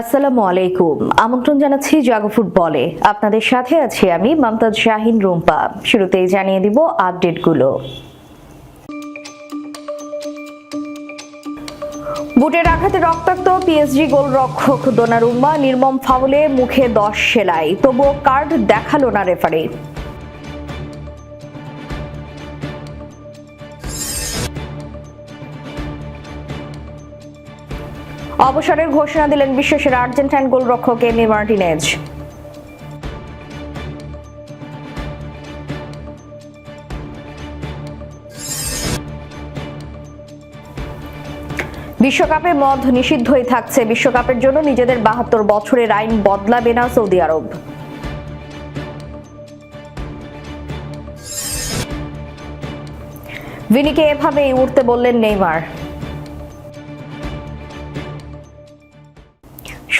আসসালামু আলাইকুম। আমন্ত্রণ জানাচ্ছি জাগো ফুটবলে। আপনাদের সাথে আছি আমি মমতাজ শাহিন রুম্পা। শুরুতেই জানিয়ে দিব আপডেটগুলো। বুটের আঘাতে রক্তাক্ত পিএসজি গোলরক্ষক দোনারুম্মা নির্মম ফাউলে মুখে দশ সেলাই। তবুও কার্ড দেখাল না রেফারি। অবসরের ঘোষণা দিলেন বিশ্বসেরা আর্জেন্টাইন গোলরক্ষক এমি মার্টিনেজ। বিশ্বকাপে মদ নিষিদ্ধই থাকছে। বিশ্বকাপের জন্য নিজেদের বাহাত্তর বছরের আইন বদলাবে না সৌদি আরব। ভিনিকে এভাবেই উঠতে বললেন নেইমার।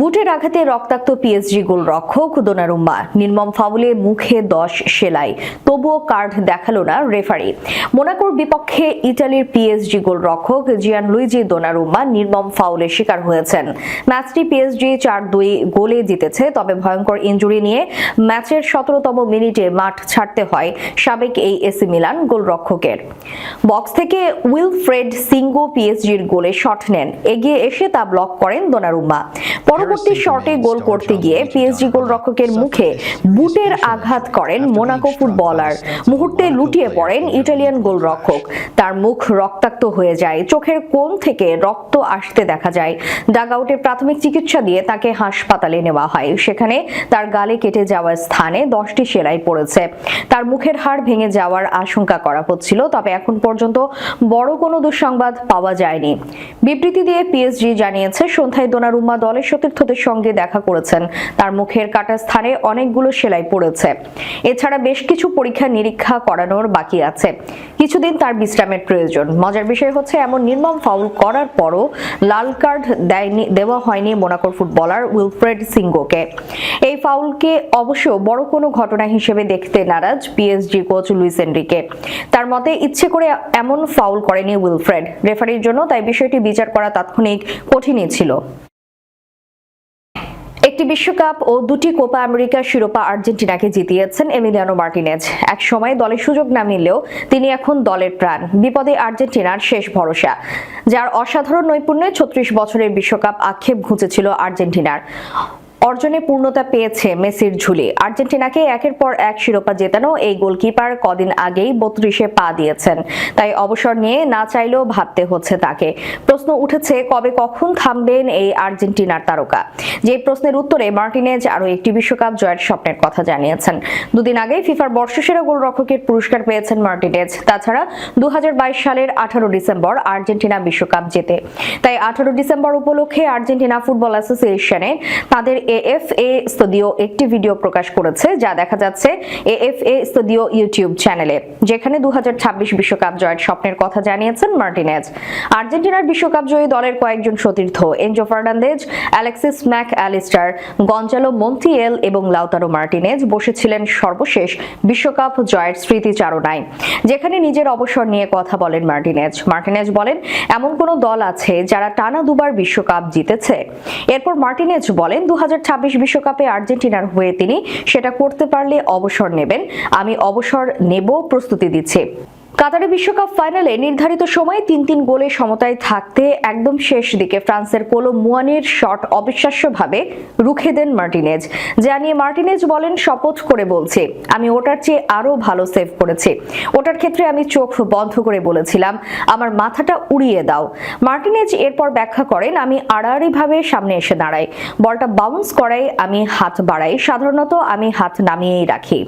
বুটের আঘাতে রক্তাক্ত পিএসজি গোলরক্ষক দোনারুম্মা। নির্মম ফাউলে মুখে দশ সেলাই, তবুও কার্ড দেখাল না রেফারি। মোনাকোর বিপক্ষে ইটালির পিএসজি গোলরক্ষক জিয়ান লুইজি দোনারুম্মা নির্মম ফাউলের শিকার হয়েছেন। ম্যাচটি পিএসজি চার দুই গোলে জিতেছে, তবে ভয়ঙ্কর ইঞ্জুরি নিয়ে ম্যাচের সতেরোতম মিনিটে মাঠ ছাড়তে হয় সাবেক এই এসি মিলান গোলরক্ষকের। বক্স থেকে উইলফ্রেড সিঙ্গো পিএসজির গোলে শট নেন। এগিয়ে এসে তা ব্লক করেন দোনারুম্মা। পরবর্তী শটে গোল করতে গিয়ে পিএসজি গোলরক্ষকের মুখে বুটের আঘাত করেন মোনাকো ফুটবলার মুহূর্তে লুটিয়ে পড়েন ইটালিয়ান গোলরক্ষক তার মুখ রক্তাক্ত হয়ে যায়। চোখের কোণ থেকে রক্ত আসতে দেখা যায়। ডাগআউটে প্রাথমিক চিকিৎসা দিয়ে তাকে হাসপাতালে নেওয়া হয়। সেখানে তার গালে কেটে যাওয়া স্থানে দশটি সেলাই পড়েছে। তার মুখের হাড় ভেঙে যাওয়ার আশঙ্কা করা হচ্ছিল তবে এখন পর্যন্ত বড় কোনো দুঃসংবাদ পাওয়া যায়নি। বিবৃতি দিয়ে পিএসজি জানিয়েছে সন্ধ্যায় দোনারুম্মা দলের সতীর্থদের সঙ্গে দেখা করেছেন। তার মুখের কাটা স্থানে অনেকগুলো সেলাই পড়েছে। এছাড়া বেশ কিছু পরীক্ষা নিরীক্ষা করানোর বাকি আছে। কিছুদিন তার বিশ্রামের প্রয়োজন। মজার বিষয় হচ্ছে, এমন নির্মম ফাউল করার পরও লাল কার্ড দেয়নি, দেওয়া হয়নি মোনাকোর ফুটবলার উইলফ্রেড সিঙ্গোকে। এই ফাউলকে অবশ্য বড় কোনো ঘটনা হিসেবে দেখতে নারাজ পিএসজি কোচ লুইস এনরিকে। তার মতে, ইচ্ছে করে এমন ফাউল করেনি উইলফ্রেড। রেফারির জন্য তাই বিষয়টি বিচার করা তাৎক্ষণিক কঠিনই ছিল। একটি বিশ্বকাপ ও দুটি কোপা আমেরিকা শিরোপা আর্জেন্টিনাকে জিতিয়েছেন এমিলিয়ানো মার্টিনেজ। এক সময় দলে সুযোগ না মিললেও তিনি এখন দলের প্রাণ। বিপদে আর্জেন্টিনার শেষ ভরসা, যার অসাধারণ নৈপুণ্যে ছত্রিশ বছরের বিশ্বকাপ আক্ষেপ ঘুঁচেছিল আর্জেন্টিনার। অর্জনে পূর্ণতা পেয়েছে মেসির ঝুলি। আর্জেন্টিনাকে একের পর এক শিরোপা জেতানো এই গোলকিপার কদিন আগেই বত্রিশে পা দিয়েছেন। তাই অবসর নিয়ে না চাইলেও ভাবতে হচ্ছে তাকে। প্রশ্ন উঠেছে, কবে কখন থামবেন এই আর্জেন্টিনার তারকা? যে প্রশ্নের উত্তরে মার্টিনেজ আরও একটি বিশ্বকাপ জয়ের স্বপ্নের কথা জানিয়েছেন। দুদিন আগেই ফিফার বর্ষসেরা গোলরক্ষকের পুরস্কার পেয়েছেন মার্টিনেজ। তাছাড়া দু হাজার বাইশ সালের আঠারো ডিসেম্বর আর্জেন্টিনা বিশ্বকাপ জেতে। তাই আঠারো ডিসেম্বর উপলক্ষে আর্জেন্টিনা ফুটবল অ্যাসোসিয়েশনে তাদের এএফএ স্টুডিও একটি ভিডিও প্রকাশ করেছে, যা দেখা যাচ্ছে এএফএ স্টুডিও ইউটিউব চ্যানেলে যেখানে দু বিশ্বকাপ জয়ের স্বপ্নের কথা জানিয়েছেন মার্টিনেজ। আর্জেন্টিনার বিশ্বকাপ জয়ী দলের কয়েকজন সতীর্থ, Enzo Fernandez, Alexis Mac Allister, Gonzalo Montiel এবং লাউতারো মার্টিনেজ বসেছিলেন সর্বশেষ বিশ্বকাপ জয়ের স্মৃতিচারণায়, যেখানে নিজের অবসর নিয়ে কথা বলেন মার্টিনেজ। মার্টিনেজ বলেন, এমন কোন দল আছে যারা টানা দুবার বিশ্বকাপ জিতেছে। এরপর মার্টিনেজ বলেন দু হাজার বিশ্বকাপে আর্জেন্টিনার হয়ে তিনি সেটা করতে পারলে অবসর নেবেন। আমি অবসর নেব প্রস্তুতি দিচ্ছি। কাতারে বিশ্বকাপ ফাইনালে নির্ধারিত সময়ে তিন তিন গোলে সমতায় থাকতে একদম শেষ দিকে ফ্রান্সের কোলো মুয়ানির শট অবিশ্বাস্যভাবে রুখে দেন মার্টিনেজ। যা নিয়ে মার্টিনেজ বলেন, শপথ করে বলছে, আমি ওটার চেয়ে আরও ভালো সেভ করেছি। ওটার ক্ষেত্রে আমি চোখ বন্ধ করে বলেছিলাম, আমার মাথাটা উড়িয়ে দাও। মার্টিনেজ এরপর ব্যাখ্যা করেন, আমি আড়াআড়িভাবে সামনে এসে দাঁড়াই। বলটা বাউন্স করাই, আমি হাত বাড়াই। সাধারণত আমি হাত নামিয়েই রাখি।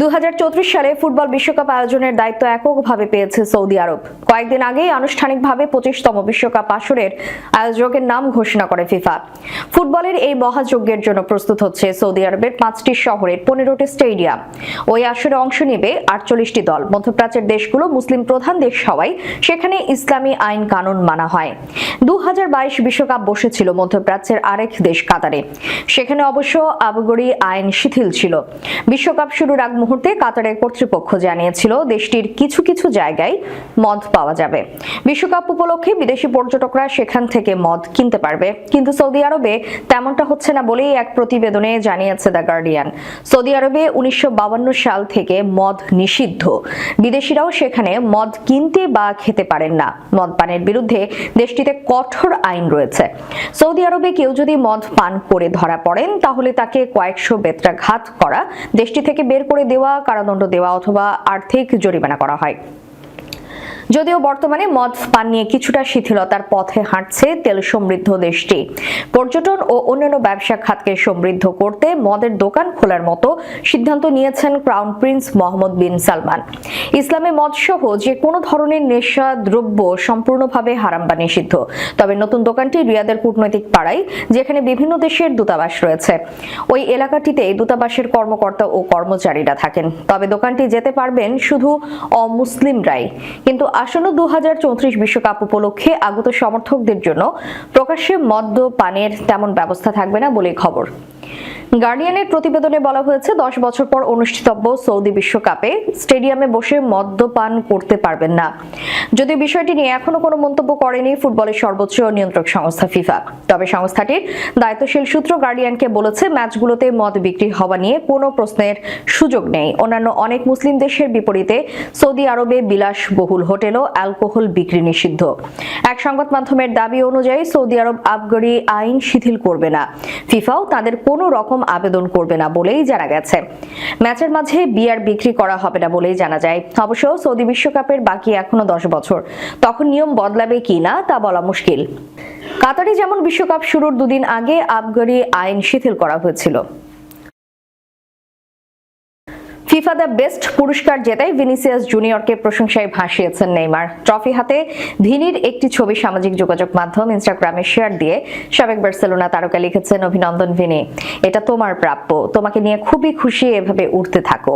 দু হাজার চৌত্রিশ সালে ফুটবল বিশ্বকাপ আয়োজনের দায়িত্ব এককভাবে পেয়েছে সৌদি আরব। কয়েকদিন আগেই আনুষ্ঠানিকভাবে পঁচিশতম বিশ্বকাপ আসরের আয়োজকের নাম ঘোষণা করে ফিফা। ফুটবলের এই মহাযজ্ঞের জন্য প্রস্তুত হচ্ছে সৌদি আরবের পাঁচটি শহরের পনেরোটি স্টেডিয়াম। ওই আসরে অংশ নেবে আটচল্লিশটি দল। মধ্যপ্রাচ্যের দেশগুলো মুসলিম প্রধান দেশ হওয়ায় সেখানে ইসলামী আইন কানুন মানা হয়। দু বিশ্বকাপ বসেছিল মধ্যপ্রাচ্যের আরেক দেশ কাতারে। সেখানে অবশ্য আবগরি আইন শিথিল ছিল। বিশ্বকাপ শুরুর আগ মুহূর্তে কাতারের কর্তৃপক্ষ জানিয়েছিল দেশটির কিছু কিছু জায়গায় মদ পাওয়া যাবে। বিশ্বকাপ উপলক্ষে বিদেশি পর্যটকরা সেখান থেকে মদ কিনতে পারবে। কিন্তু সৌদি আরবে তেমনটা হচ্ছে না বলেই এক প্রতিবেদনে জানিয়েছে দ্য গার্ডিয়ান। সৌদি আরবে উনিশশো সাল থেকে মদ নিষিদ্ধ। বিদেশিরাও সেখানে মদ কিনতে বা খেতে পারেন না। মদ পানের বিরুদ্ধে দেশটিতে কঠোর আইন রয়েছে। সৌদি আরবে কেউ যদি মদ পান করে ধরা পড়েন, তাহলে তাকে কয়েকশো বেত্রাঘাত করা দেশটি থেকে বের করে দেওয়া কারাদণ্ড দেওয়া অথবা আর্থিক জরিমানা করা হয়। যদিও বর্তমানে মদ পান নিয়ে কিছুটা শিথিলতার পথে হাঁটছে তেল সমৃদ্ধ দেশটি। পর্যটন ও অন্যান্য ব্যবসা খাতকে সমৃদ্ধ করতে মদের দোকান খোলার মতো সিদ্ধান্ত নিয়েছেন crown prince Mohammed bin Salman. ইসলামে মদ সহ যে কোনো ধরনের নেশা, দ্রব্য সম্পূর্ণভাবে হারাম বা নিষিদ্ধ। তবে নতুন দোকানটি রিয়াদের কূটনৈতিক পাড়ায়, যেখানে বিভিন্ন দেশের দূতাবাস রয়েছে। ওই এলাকাটিতে দূতাবাসের কর্মকর্তা ও কর্মচারীরা থাকেন। তবে দোকানটি যেতে পারবেন শুধু অমুসলিমরাই। কিন্তু আসন্ন দু বিশ্বকাপ উপলক্ষে আগত সমর্থকদের জন্য প্রকাশ্যে মদ্য, পানের তেমন ব্যবস্থা থাকবে না বলে খবর। গার্ডিয়ানের প্রতিবেদনে বলা হয়েছে, দশ বছর পর অনুষ্ঠিতব্য সৌদি বিশ্বকাপে। স্টেডিয়ামে বসে মদ্যপান করতে পারবেন না। যদিও বিষয়টি নিয়ে এখনও কোনো মন্তব্য করেনি ফুটবলের সর্বোচ্চ নিয়ন্ত্রক সংস্থা ফিফা। তবে সংস্থাটির দায়িত্বশীল সূত্র গার্ডিয়ানকে বলেছে, ম্যাচগুলোতে মদ বিক্রি হওয়া নিয়ে কোনো প্রশ্নের সুযোগ নেই। অন্যান্য অনেক মুসলিম দেশের বিপরীতে সৌদি আরবে বিলাসবহুল হোটেলও অ্যালকোহল বিক্রি নিষিদ্ধ। এক সংবাদ মাধ্যমের দাবি অনুযায়ী, সৌদি আরব আবগারি আইন শিথিল করবে না। ফিফাও তাদের কোনো রকম আবেদন করবে না বলেই জানা গেছে। ম্যাচের মাঝে বিয়ার বিক্রি করা হবে না বলেই জানা যায়। অবশ্য সৌদি বিশ্বকাপের বাকি এখনও দশ বছর। তখন নিয়ম বদলাবে কি না তা বলা মুশকিল। কাতারে যেমন বিশ্বকাপ শুরুর দুদিন আগে আবগারি আইন শিথিল করা হয়েছিল। ফিফা দ্য বেস্ট পুরস্কার জেতায় ভিনিসিয়াস জুনিয়রকে প্রশংসায় ভাসিয়েছেন নেইমার। ট্রফি হাতে ভিনির একটি ছবি সামাজিক যোগাযোগ মাধ্যম ইনস্টাগ্রামে শেয়ার দিয়ে সাবেক বার্সেলোনা তারকা লিখেছেন অভিনন্দন ভিনি, এটা তোমার প্রাপ্য। তোমাকে নিয়ে খুবই খুশি এভাবে উঠতে থাকো।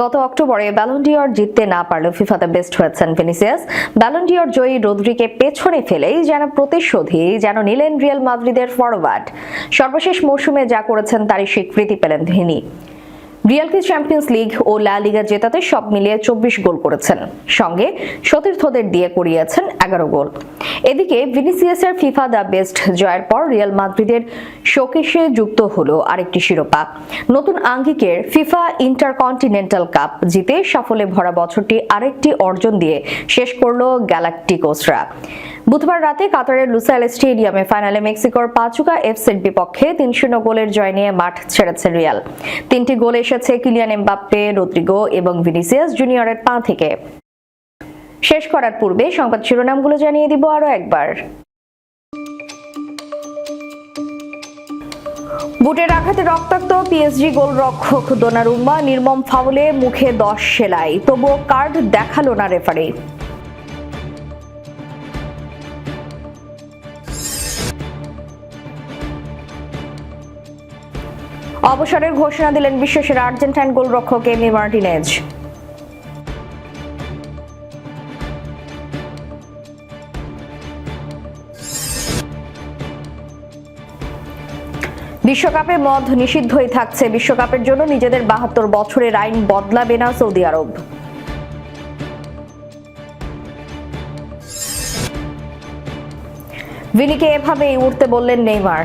গত অক্টোবরে ব্যালন্ডিয়র জিততে না পারলেও ফিফা দ্য বেস্ট হয়েছেন ভিনিসিয়াস। ব্যালন্ডিয়র জয়ী রোদ্রিকে পেছনে ফেলেই যেন প্রতিশোধী, যেন নিলেন রিয়াল মাদ্রিদের ফরওয়ার্ড সর্বশেষ মৌসুমে যা করেছেন তারই স্বীকৃতি পেলেন ভিনি। রিয়ালকে চ্যাম্পিয়ন্স লিগ ও লা লিগা জেতাতে সব মিলিয়ে চব্বিশ গোল করেছেন। সঙ্গে সতীর্থদের দিয়ে করিয়েছেন এগারো গোল। এদিকে ভিনিসিয়াসের ফিফা দ্য বেস্ট জয়ের পর রিয়াল মাদ্রিদের শোকেশে যুক্ত হলো আরেকটি শিরোপা। নতুন আঙ্গিকের ফিফা ইন্টারকন্টিনেন্টাল কাপ জিতে সাফল্যে ভরা বছরটি আরেকটি অর্জন দিয়ে শেষ করল গ্যালাকটিকোসরা। বুধবার রাতে কাতারের লুসাইল স্টেডিয়ামে ফাইনালে মেক্সিকোর পাচুকা এফসির বিপক্ষে তিন শূন্য গোলের জয় নিয়ে মাঠ ছেড়েছে রিয়াল। তিনটি গোল এসেছে কিলিয়ান এমবাপ্পে, রদ্রিগো এবং ভিনিসিয়াস জুনিয়রের পা থেকে। শেষ করার পূর্বে সংবাদ শিরোনামগুলো জানিয়ে দিব আরও একবার। বুটের আঘাতে রক্তাক্ত পিএসজি গোলরক্ষক দোনারুম্মা নির্মম ফাউলে মুখে দশ সেলাই, তবুও কার্ড দেখাল না রেফারি। অবসরের ঘোষণা দিলেন বিশ্বসেরা আর্জেন্টাইন গোলরক্ষক এমি মার্টিনেজ। বিশ্বকাপে মদ নিষিদ্ধই থাকছে। বিশ্বকাপের জন্য নিজেদের বাহাত্তর বছরের আইন বদলাবে না সৌদি আরব। ভিনিকে এভাবেই উঠতে বললেন নেইমার।